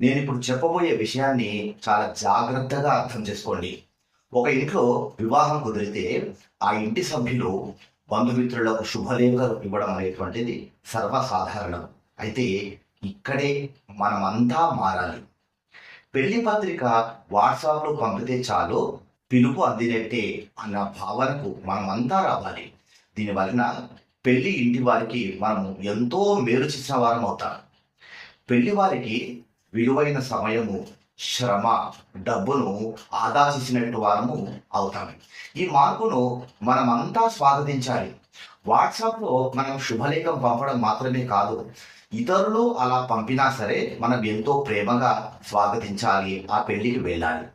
నేను ఇప్పుడు చెప్పబోయే విషయాన్ని చాలా జాగ్రత్తగా అర్థం చేసుకోండి. ఒక ఇంట్లో వివాహం కుదిరితే ఆ ఇంటి సభ్యులు బంధుమిత్రులకు శుభలేఖలు ఇవ్వడం అనేటువంటిది సర్వసాధారణం. అయితే ఇక్కడే మనమంతా మారాలి. పెళ్ళి పత్రిక వాట్సాప్లో పంపితే చాలు పిలుపు అందినట్టే అన్న భావనకు మనమంతా రావాలి. దీని వలన పెళ్ళి ఇంటి వారికి మనం ఎంతో మేలు చేసిన వారం అవుతాం పెళ్ళి వారికి విలువైన సమయము శ్రమ డబ్బును ఆదా చేసినట్టు వారము అవుతాము. ఈ మార్పును మనమంతా స్వాగతించాలి. వాట్సాప్లో మనం శుభలేఖం పంపడం మాత్రమే కాదు ఇతరులు అలా పంపినా సరే మనం ఎంతో ప్రేమగా స్వాగతించాలి ఆ పెళ్ళికి వెళ్ళాలి.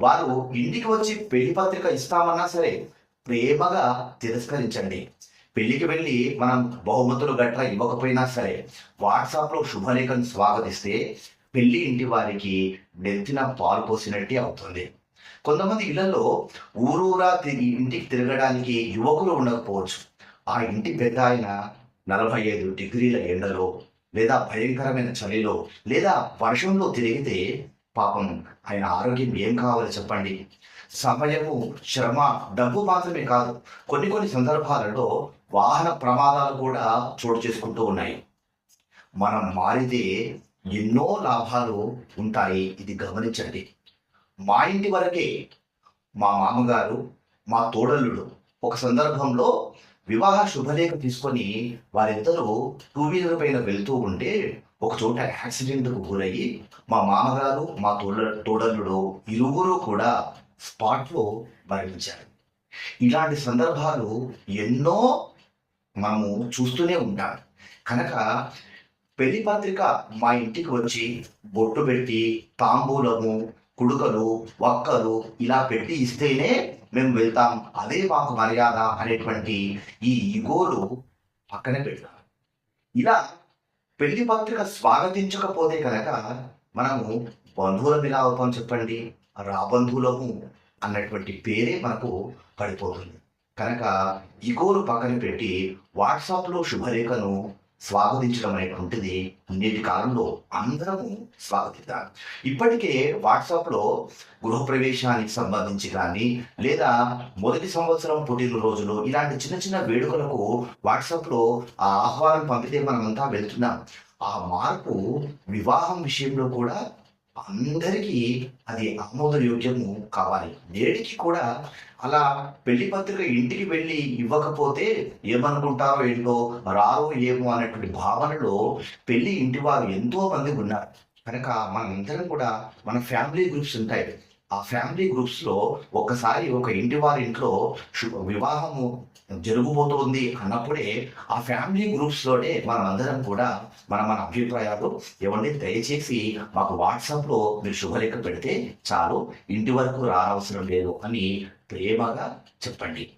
వారు ఇంటికి వచ్చి పెళ్ళి పత్రిక ఇస్తామన్నా సరే ప్రేమగా తిరస్కరించండి. పెళ్ళికి వెళ్ళి మనం బహుమతులు గట్రా ఇవ్వకపోయినా సరే వాట్సాప్లో శుభలేఖను స్వాగతిస్తే పెళ్ళి ఇంటి వారికి నెత్తిన పాలు పోసినట్టే అవుతుంది. కొంతమంది ఇళ్ళలో ఊరూరా తిరిగి ఇంటికి తిరగడానికి యువకులు ఉండకపోవచ్చు. ఆ ఇంటి పెద్ద ఆయన నలభై ఐదు డిగ్రీల ఎండలో లేదా భయంకరమైన చలిలో లేదా వర్షంలో తిరిగితే పాపం ఆయన ఆరోగ్యం ఏం కావాలి చెప్పండి? సమయము శ్రమ డబ్బు మాత్రమే కాదు. కొన్ని కొన్ని సందర్భాలలో వాహన ప్రమాదాలు కూడా చోటు చేసుకుంటూ ఉన్నాయి. మనం మారితే ఎన్నో లాభాలు ఉంటాయి. ఇది గమనించండి. మా ఇంటి వరకే మా మామగారు మా తోడల్లుడు ఒక సందర్భంలో వివాహ శుభలేఖ తీసుకొని వారిద్దరూ టూ వీలర్ పైన వెళ్తూ ఉంటే ఒక చోట యాక్సిడెంట్కు గురయ్యి మా మామగారు మా తోడ తోడల్లుడు ఇరువురు కూడా స్పాట్లో మరణించారు. ఇలాంటి సందర్భాలు ఎన్నో మనము చూస్తూనే ఉంటాం. కనుక పెళ్ళి పత్రిక మా ఇంటికి వచ్చి బొట్టు పెట్టి తాంబూలము కుడుకలు వక్కలు ఇలా పెట్టి ఇస్తేనే మేము వెళ్తాం. అదే మాకు మర్యాద అనేటువంటి ఈ ఈగోలు పక్కనే పెడతాం ఇలా పెళ్ళి పత్రిక స్వాగతించకపోతే కనుక మనము బంధువులం ఎలా అవుతాం చెప్పండి? రాబంధువులము అన్నటువంటి పేరే మనకు పడిపోతుంది. కనుక ఈగోలు పక్కన పెట్టి వాట్సాప్లో శుభరేఖను స్వాగతించడం అనేటువంటిది నేటి కాలంలో అందరము స్వాగతిద్దాం. ఇప్పటికే వాట్సాప్లో గృహప్రవేశానికి సంబంధించి కానీ లేదా మొదటి సంవత్సరం పుట్టినరోజులు ఇలాంటి చిన్న చిన్న వేడుకలకు వాట్సాప్లో ఆ ఆహ్వానం పంపితే మనమంతా వెళ్తున్నాం. ఆ మార్పు వివాహం విషయంలో కూడా అందరికీ అది ఆమోదయోగ్యము కావాలి. నేటికి కూడా అలా పెళ్ళి పత్రిక ఇంటికి వెళ్ళి ఇవ్వకపోతే ఏమనుకుంటారో ఏంటో రారో ఏమో అనేటువంటి భావనలో పెళ్ళి ఇంటి వారు ఎంతో మంది ఉన్నారు. కనుక మనందరం కూడా మన ఫ్యామిలీ గ్రూప్స్ ఉంటాయి. ఆ ఫ్యామిలీ గ్రూప్స్లో ఒక్కసారి ఒక ఇంటి వారి ఇంట్లో వివాహము జరుగుబోతోంది అన్నప్పుడే ఆ ఫ్యామిలీ గ్రూప్స్లోనే కూడా మన మన అభిప్రాయాలు ఎవరిని దయచేసి మాకు వాట్సాప్లో మీరు శుభలేఖ పెడితే చాలు ఇంటి వరకు రానవసరం లేదు అని ప్రేమగా చెప్పండి.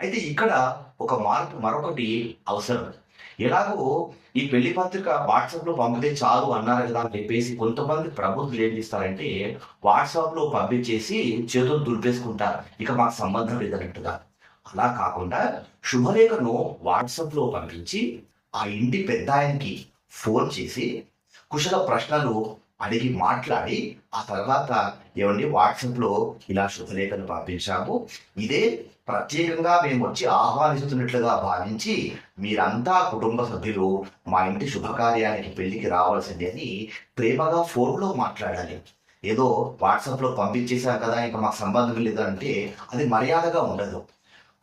అయితే ఇక్కడ ఒక మార్పు మరొకటి అవసరం. ఎలాగో ఈ పెళ్ళి పత్రిక వాట్సాప్లో పంపితే చాలు అన్నారు కదా అని చెప్పేసి కొంతమంది ప్రభుత్వం ఏం చేస్తారంటే వాట్సాప్లో పంపించేసి చేతులు దులిపేసుకుంటారు. ఇక మాకు సంబంధం లేదన్నట్టుగా. అలా కాకుండా శుభలేఖను వాట్సాప్లో పంపించి ఆ ఇంటి పెద్ద ఆయనకి ఫోన్ చేసి కుశల ప్రశ్నలు అడిగి మాట్లాడి ఆ తర్వాత ఏమండి వాట్సాప్లో ఇలా శుభలేఖను పంపించాము. ఇదే ప్రత్యేకంగా మేము వచ్చి ఆహ్వానిస్తున్నట్లుగా భావించి మీరంతా కుటుంబ సభ్యులు మా ఇంటి శుభకార్యానికి పెళ్ళికి రావాల్సింది అని ప్రేమగా ఫోన్లో మాట్లాడాలి. ఏదో వాట్సాప్లో పంపించేశాం కదా ఇంకా మాకు సంబంధం లేదంటే అది మర్యాదగా ఉండదు.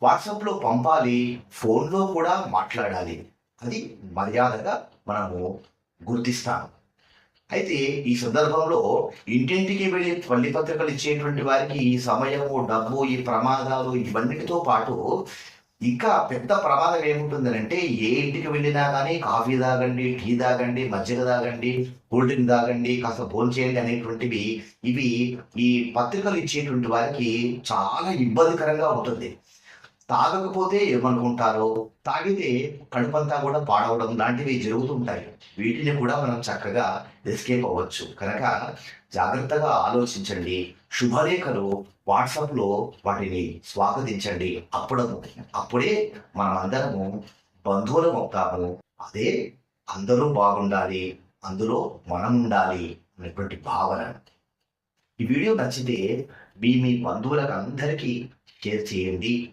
వాట్సాప్లో పంపాలి ఫోన్లో కూడా మాట్లాడాలి. అది మర్యాదగా మనము గుర్తిస్తాము. అయితే ఈ సందర్భంలో ఇంటింటికి వెళ్ళి పల్లి పత్రికలు ఇచ్చేటువంటి వారికి ఈ సమయము డబ్బు ఈ ప్రమాదాలు ఇవన్నిటితో పాటు ఇంకా పెద్ద ప్రమాదం ఏముంటుందనంటే ఏ ఇంటికి వెళ్ళినా కానీ కాఫీ తాగండి టీ తాగండి మజ్జిగ తాగండి కూల్ డ్రింక్ తాగండి కాస్త భోజనం చేయండి అనేటువంటివి ఇవి ఈ పత్రికలు ఇచ్చేటువంటి వారికి చాలా ఇబ్బందికరంగా ఉంటుంది. తాగకపోతే ఏమనుకుంటారో తాగితే కడుపంతా కూడా పాడవడం లాంటివి జరుగుతుంటాయి. వీటిని కూడా మనం చక్కగా ఎస్కేప్ అవ్వచ్చు. కనుక జాగ్రత్తగా ఆలోచించండి. శుభలేఖలు వాట్సాప్లో వాటిని స్వాగతించండి. అప్పుడు అప్పుడే మనమందరము బంధువులం అవుతాము. అదే అందరూ బాగుండాలి అందులో మనం ఉండాలి అనేటువంటి భావన. ఈ వీడియో నచ్చితే మీ మీ బంధువులకు అందరికీ షేర్ చేయండి.